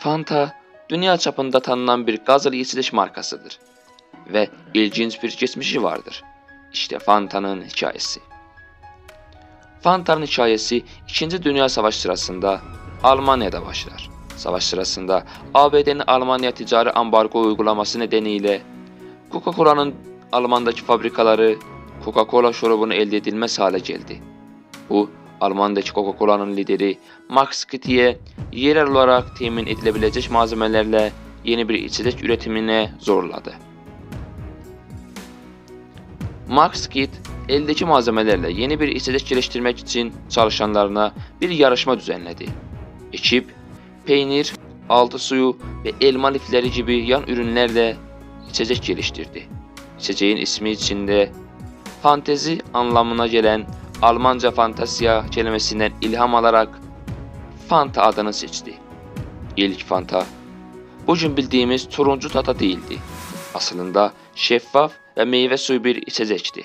Fanta, dünya çapında tanınan bir gazlı içiliş markasıdır ve ilginç bir geçmişi vardır. İşte Fanta'nın hikayesi. Fanta'nın hikayesi 2. Dünya Savaşı sırasında Almanya'da başlar. Savaş sırasında ABD'nin Almanya ticari ambargo uygulaması nedeniyle Coca-Cola'nın Alman'daki fabrikaları Coca-Cola şurubunu elde edilmez hale geldi. Bu Alman'daki Coca-Cola'nın lideri Max Kitty'ye yerel olarak temin edilebilecek malzemelerle yeni bir içecek üretimine zorladı. Max Kidd eldeki malzemelerle yeni bir içecek geliştirmek için çalışanlarına bir yarışma düzenledi. Ekip peynir, altı suyu ve elma lifleri gibi yan ürünlerle içecek geliştirdi. İçeceğin ismi içinde fantezi anlamına gelen Almanca fantasya kelimesinden ilham alarak Fanta adını seçti. İlk Fanta, bugün bildiğimiz turuncu tata değildi. Aslında şeffaf ve meyve suyu bir içecekti.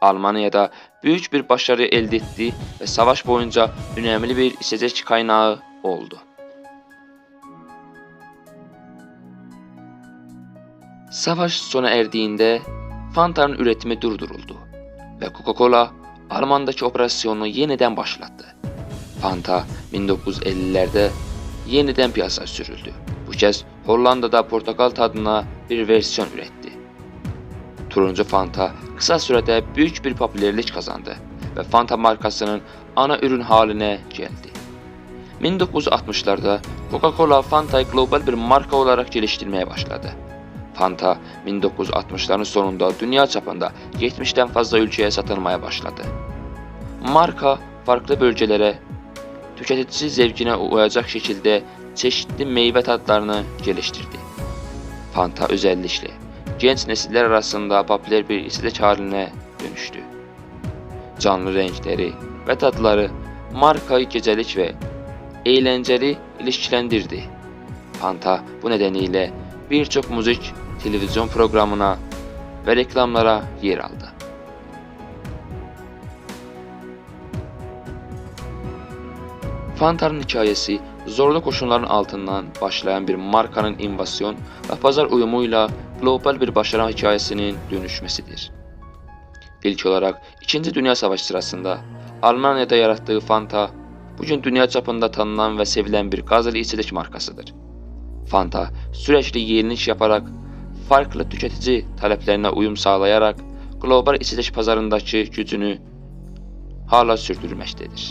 Almanya'da büyük bir başarı elde etti ve savaş boyunca önemli bir içecek kaynağı oldu. Savaş sona erdiğinde Fanta'nın üretimi durduruldu ve Coca-Cola Alman'daki operasyonunu yeniden başlattı. Fanta 1950'lerde yeniden piyasaya sürüldü. Bu kez Hollanda'da portakal tadına bir versiyon üretti. Turuncu Fanta kısa sürede büyük bir popülerlik kazandı ve Fanta markasının ana ürün haline geldi. 1960'larda Coca-Cola Fanta'yı global bir marka olarak geliştirmeye başladı. Fanta 1960'ların sonunda dünya çapında 70'ten fazla ülkeye satılmaya başladı. Marka farklı bölgelere tüketici zevkine uyacak şekilde çeşitli meyve tatlarını geliştirdi. Fanta özellikle genç nesiller arasında popüler bir içecek haline dönüştü. Canlı renkleri ve tatları markayı gecelik ve eğlenceli ilişkilendirdi. Fanta bu nedeniyle birçok müzik, televizyon programına ve reklamlara yer aldı. Fanta'nın hikayesi zorlu koşulların altından başlayan bir markanın invasyon ve pazar uyumuyla global bir başarı hikayesinin dönüşmesidir. İlk olarak 2. Dünya Savaşı sırasında Almanya'da yarattığı Fanta, bugün dünya çapında tanınan ve sevilen bir gazlı içecek markasıdır. Fanta sürekli yenilik yaparak, farklı tüketici tələblərinə uyum sağlayaraq qlobal içilik pazarındakı gücünü hala sürdürməkdədir.